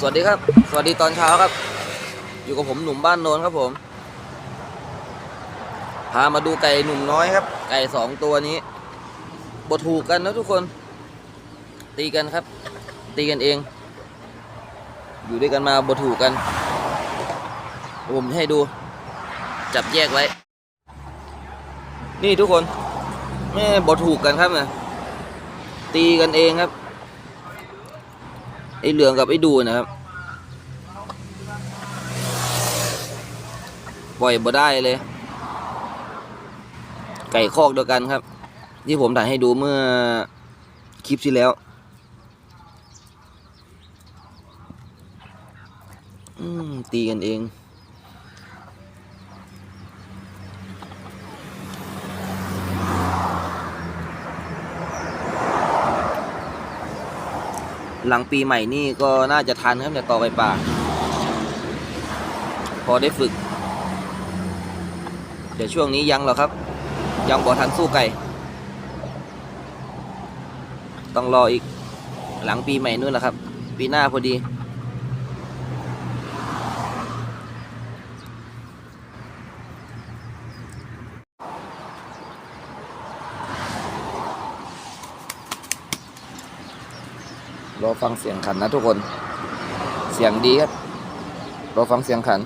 สวัสดีครับ สวัสดีตอนเช้าครับ อยู่กับผมหนุ่มบ้านโนนครับผม พามาดูไก่หนุ่มน้อยครับ ไก่สองตัวนี้บถูกกันนะทุกคน ตีกันครับ ตีกันเอง อยู่ด้วยกันมาบถูกกัน ผมให้ดู จับแยกไว้ นี่ทุกคนแม่บถูกกันครับเนี่ยตีกันเองครับ ไอ้เหลืองกับไอ้ดูนะครับ ปล่อยบ่ได้เลย ไก่คอกเดียวกันครับ ที่ผมถ่ายให้ดูเมื่อคลิปที่แล้วอืมตีกันเอง หลังปีใหม่นี่ก็น่าจะทันครับเนี่ยต่อไปป่า พอได้ฝึก เดี๋ยวช่วงนี้ยังหรอครับ ยังบ่ทันสู้ไก่ ต้องรออีกหลังปีใหม่นู่นแหละครับ ปีหน้าพอดี รอฟังเสียงขันนะทุกคน เสียงดีครับ รอฟังเสียงขัน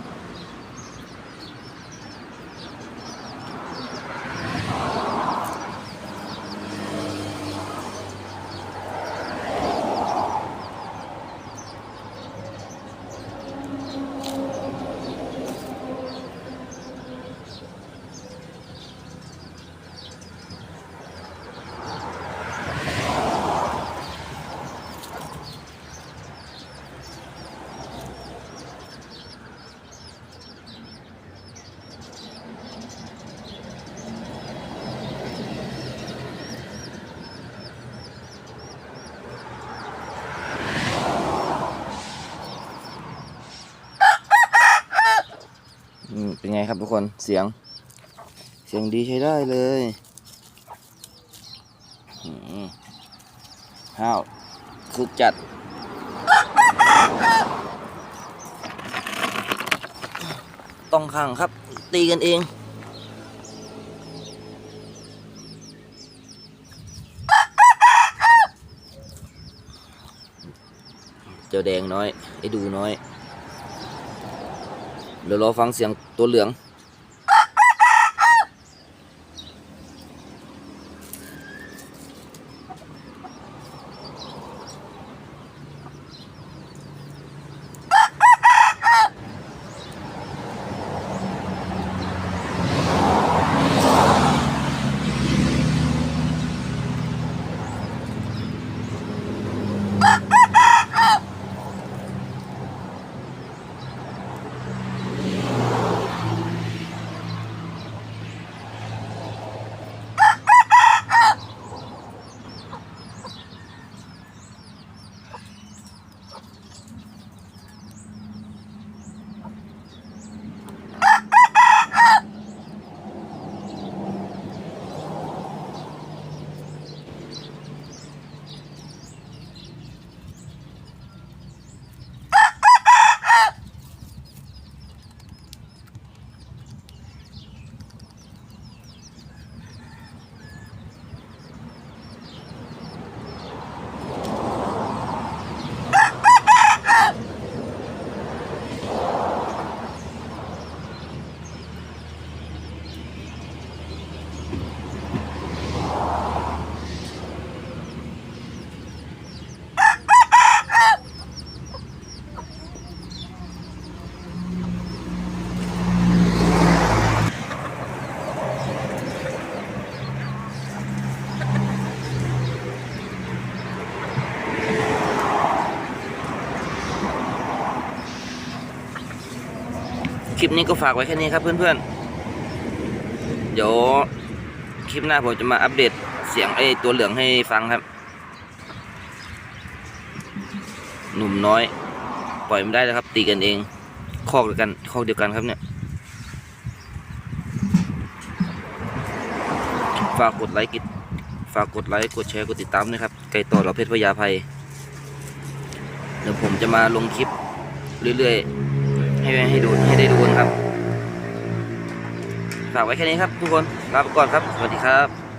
อืม เป็นไงครับทุกคนเสียง เสียงดีใช้ได้เลยห้าวคึกจัด ต้องขังครับ ตีกันเองเจ้าแดงน้อย ไอ้ดูน้อย เดี๋ยวรอฟังเสียงตัวเหลือง ลิปนี้ก็ฝากไว้แค่นี้ครับเพื่อนๆ เดี๋ยวคลิปหน้าผมจะมาอัปเดตเสียงไอ้ตัวเหลืองให้ฟังครับ หนุ่มน้อย ปล่อยมันได้แล้วครับ ตีกันเองคอกเดียวกันคอกเดียวกันครับเนี่ย ฝากกดไลค์กิดฝากกดไลค์กดแชร์กดติดตามด้วยครับ ไก่ต่อเราเพชรพญาภัย เดี๋ยวผมจะมาลงคลิปเรื่อยๆ ให้ให้ดูให้ได้ดูกันครับ ฝากไว้แค่นี้ครับทุกคนลาไปก่อนครับ สวัสดีครับ